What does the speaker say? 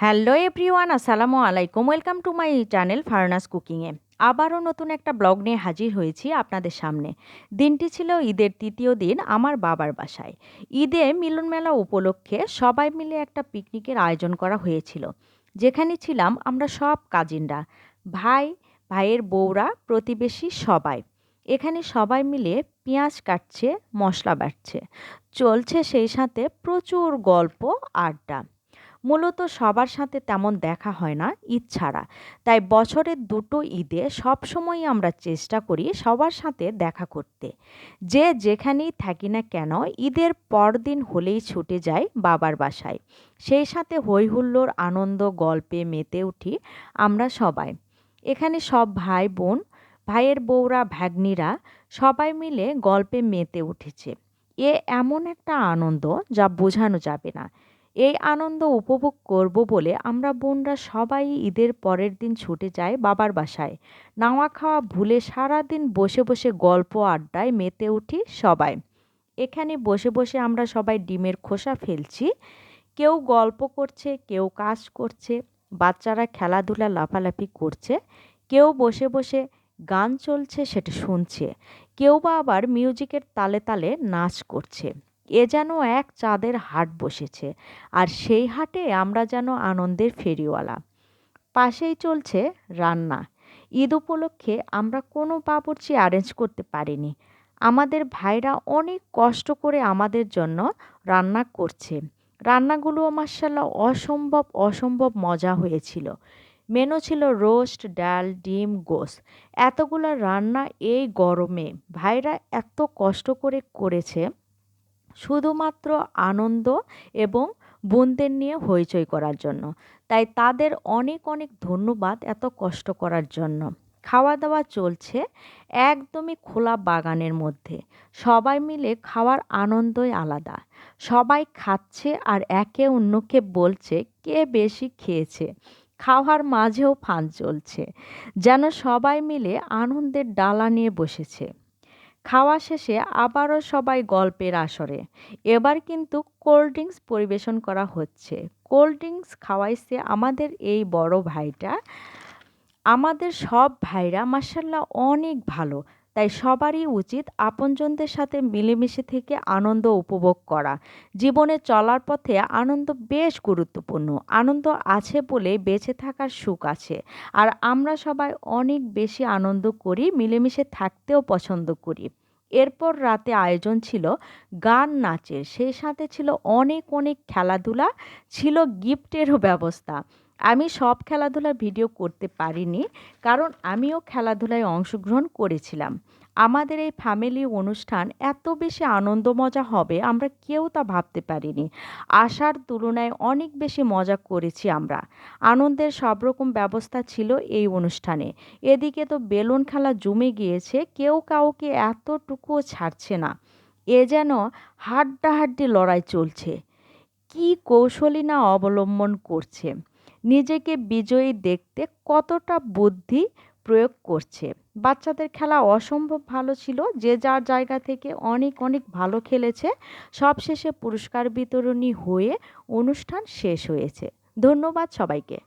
Hello everyone আসসালামু আলাইকুম। Welcome to my channel furnace কুকিংয়ে আবারও নতুন একটা ব্লগ নিয়ে হাজির হয়েছি আপনাদের সামনে। দিনটি ছিল ঈদের তৃতীয় দিন আমার বাবার বাসায়। ঈদে মিলন মেলা উপলক্ষে সবাই মিলে একটা পিকনিকের আয়োজন করা হয়েছিল। যেখানে ছিলাম আমরা সব কাজিনরা। ভাই, ভাইয়ের বউরা, প্রতিবেশী সবাই। এখানে সবাই মিলে পেঁয়াজ কাটছে, মশলা বাটছে। চলছে সেই সাথে প্রচুর গল্প, আড্ডা। মূলত সবার সাথে তেমন দেখা হয় না, ঈদ ছাড়া। তাই বছরের দুটো ঈদে সবসময় আমরা চেষ্টা করি সবার সাথে দেখা করতে। যে যেখানেই থাকি না কেন, ঈদের পরদিন হলেই ছুটে যাই বাবার বাসায়। সেই সাথে হই হুল্লোর আনন্দ, গল্পে মেতে উঠি আমরা সবাই। এখানে সব ভাই বোন, ভাইয়ের বউরা, ভাগ্নিরা সবাই মিলে গল্পে মেতে উঠেছে। এ এমন একটা আনন্দ যা বোঝানো যাবে না। এই আনন্দ উপভোগ করব বলে আমরা বোনরা সবাই ঈদের পরের দিন ছুটে যাই বাবার বাসায়। নাওয়া খাওয়া ভুলে সারাদিন বসে বসে গল্প আড্ডায় মেতে উঠি সবাই। এখানে বসে বসে আমরা সবাই ডিমের খোসা ফেলছি। কেউ গল্প করছে, কেউ কাজ করছে, বাচ্চারা খেলাধুলা লাফালাফি করছে, কেউ বসে বসে গান চলছে সেটা শুনছে, কেউ বা আবার মিউজিকের তালে তালে নাচ করছে। এ যেন এক চাঁদের হাট বসেছে, আর সেই হাটে আমরা যেন আনন্দের ফেরিওয়ালা। পাশেই চলছে রান্না। ঈদ উপলক্ষে আমরা কোনো বাবুর্চি অ্যারেঞ্জ করতে পারিনি। আমাদের ভাইরা অনেক কষ্ট করে আমাদের জন্য রান্না করছে। রান্নাগুলো মার্শাল্লাহ অসম্ভব অসম্ভব মজা হয়েছিল। মেনু ছিল রোস্ট, ডাল, ডিম, গোস। এতগুলো রান্না এই গরমে ভাইরা এত কষ্ট করে করেছে। শুধুমাত্র আনন্দ এবং বোনদের নিয়ে হইচই করার জন্য। তাই তাদের অনেক অনেক ধন্যবাদ এত কষ্ট করার জন্য। খাওয়া দাওয়া চলছে একদমই খোলা বাগানের মধ্যে। সবাই মিলে খাওয়ার আনন্দই আলাদা। সবাই খাচ্ছে আর একে অন্যকে বলছে, কে বেশি খেয়েছে? খাওয়ার মাঝেও ফান চলছে যেন সবাই মিলে আনন্দের ডালা নিয়ে বসেছে। খাওয়া শেষে আবারও সবাই গল্পের আসরে। এবার কিন্তু কোল্ড ড্রিঙ্কস পরিবেশন করা হচ্ছে। কোল্ড ড্রিঙ্কস খাওয়াইছে আমাদের এই বড় ভাইটা। আমাদের সব ভাইরা মার্শাল্লাহ অনেক ভালো। তাই সবারই উচিত আপনজনদের সাথে মিলেমিশে থেকে আনন্দ উপভোগ করা। জীবনে চলার পথে আনন্দ বেশ গুরুত্বপূর্ণ। আনন্দ আছে বলে বেঁচে থাকার সুখ আছে। আর আমরা সবাই অনেক বেশি আনন্দ করি, মিলেমিশে থাকতেও পছন্দ করি। এরপর রাতে আয়োজন ছিল গান নাচের। সেই সাথে ছিল অনেক অনেক খেলাধুলা, ছিল গিফটেরও ব্যবস্থা। আমি সব খেলাধুলার ভিডিও করতে পারিনি, কারণ আমিও খেলাধুলায় অংশগ্রহণ করেছিলাম। আমাদের এই ফ্যামিলি অনুষ্ঠান এত বেশি আনন্দ মজা হবে আমরা কেউ তা ভাবতে পারিনি। আশার তুলনায় অনেক বেশি মজা করেছি আমরা। আনন্দের সব রকম ব্যবস্থা ছিল এই অনুষ্ঠানে। এদিকে তো বেলুন খেলা জমে গিয়েছে, কেউ কাউকে এতটুকুও ছাড়ছে না। এ যেন হাড্ডাহাড্ডি লড়াই চলছে। কি কৌশলী না অবলম্বন করছে। নিজেকে বিজয়ী দেখতে কতটা বুদ্ধি প্রয়োগ করছে। বাচ্চাদের খেলা অসম্ভব ভালো ছিল, যে যার জায়গা থেকে অনেক অনেক ভালো খেলেছে, সবশেষে পুরস্কার বিতরণী হয়ে অনুষ্ঠান শেষ হয়েছে। ধন্যবাদ সবাইকে।